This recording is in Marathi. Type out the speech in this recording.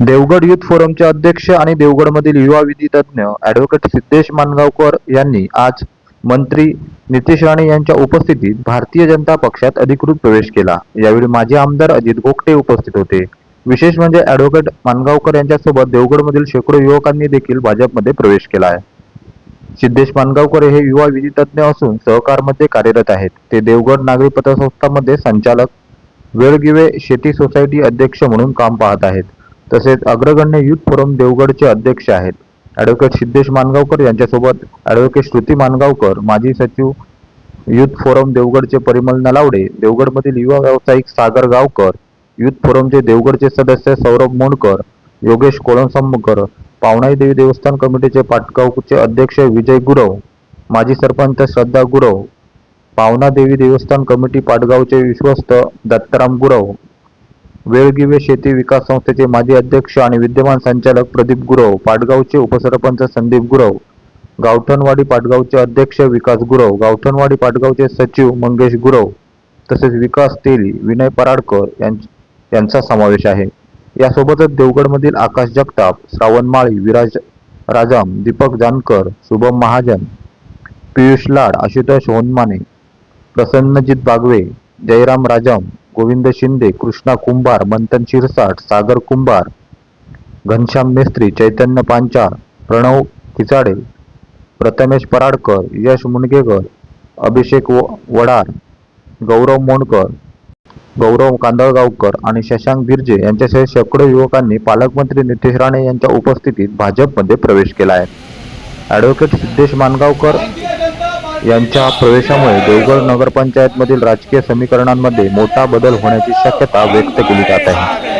देवगड युथ फोरमचे अध्यक्ष आणि देवगडमधील युवा विधी तज्ञ ॲडव्होकेट सिद्धेश मानगावकर यांनी आज मंत्री नितेश राणे यांच्या उपस्थितीत भारतीय जनता पक्षात अधिकृत प्रवेश केला. यावेळी माजी आमदार अजित गोगटे उपस्थित होते. विशेष म्हणजे ॲडव्होकेट मानगावकर यांच्यासोबत देवगडमधील शेकडो युवकांनी देखील भाजपमध्ये प्रवेश केला आहे सिद्धेश मानगावकर हे युवा विधी तज्ज्ञ असून सहकारमध्ये कार्यरत आहेत. ते देवगड नागरी पतसंस्थामध्ये संचालक वेळगिवे शेती सोसायटी अध्यक्ष म्हणून काम पाहत आहेत. तसेच अग्रगण्य युथ फोरम देवगडचे अध्यक्ष आहेत. ॲडव्होकेट सिद्धेश मानगावकर यांच्यासोबत ॲडव्होकेट श्रुती मानगावकर माजी सचिव युथ फोरम देवगडचे परिमल नलावडे देवगडमधील युवा व्यावसायिक सागर गावकर युथ फोरमचे देवगडचे सदस्य सौरभ मोंडकर योगेश कोळंसमकर पावणाई देवी देवस्थान कमिटीचे पाटगावचे अध्यक्ष विजय गुरव माजी सरपंच श्रद्धा गुरव पावना देवी देवस्थान कमिटी पाटगावचे विश्वस्त दत्ताराम गुरव वेळगिवे शेती विकास संस्थेचे माजी अध्यक्ष आणि विद्यमान संचालक प्रदीप गुरव पाटगावचे उपसरपंच संदीप गुरव गावठणवाडी पाटगावचे अध्यक्ष विकास गुरव गावठणवाडी पाटगावचे सचिव मंगेश गुरव तसेच विकास तेली विनय पराडकर यांचा समावेश आहे. यासोबतच देवगडमधील आकाश जगताप श्रावण माळी विराज राजाम दीपक जानकर शुभम महाजन पियुष लाड आशुतोष होनमाने प्रसन्नजित बागवे जयराम राजम गोविंद शिंदे कृष्णा कुंभार मंथन शिरसाट सागर कुंभार घनश्याम मेस्त्री चैतन्य पांचाळ प्रणव खिचाडे प्रथमेश पराडकर यश मुणगेकर अभिषेक व- वडार गौरव मोंडकर गौरव कांदळगावकर आणि शशांक बिर्जे यांच्यासह शेकडो युवकांनी पालकमंत्री नितेश राणे यांच्या उपस्थितीत भाजपमध्ये प्रवेश केला आहे. ॲडव्होकेट सिद्धेश मानगावकर यांच्या प्रवेशामुळे देवगड नगरपंचायतमधील राजकीय समीकरणांमध्ये मोठा बदल होण्याची शक्यता व्यक्त केली जात आहे.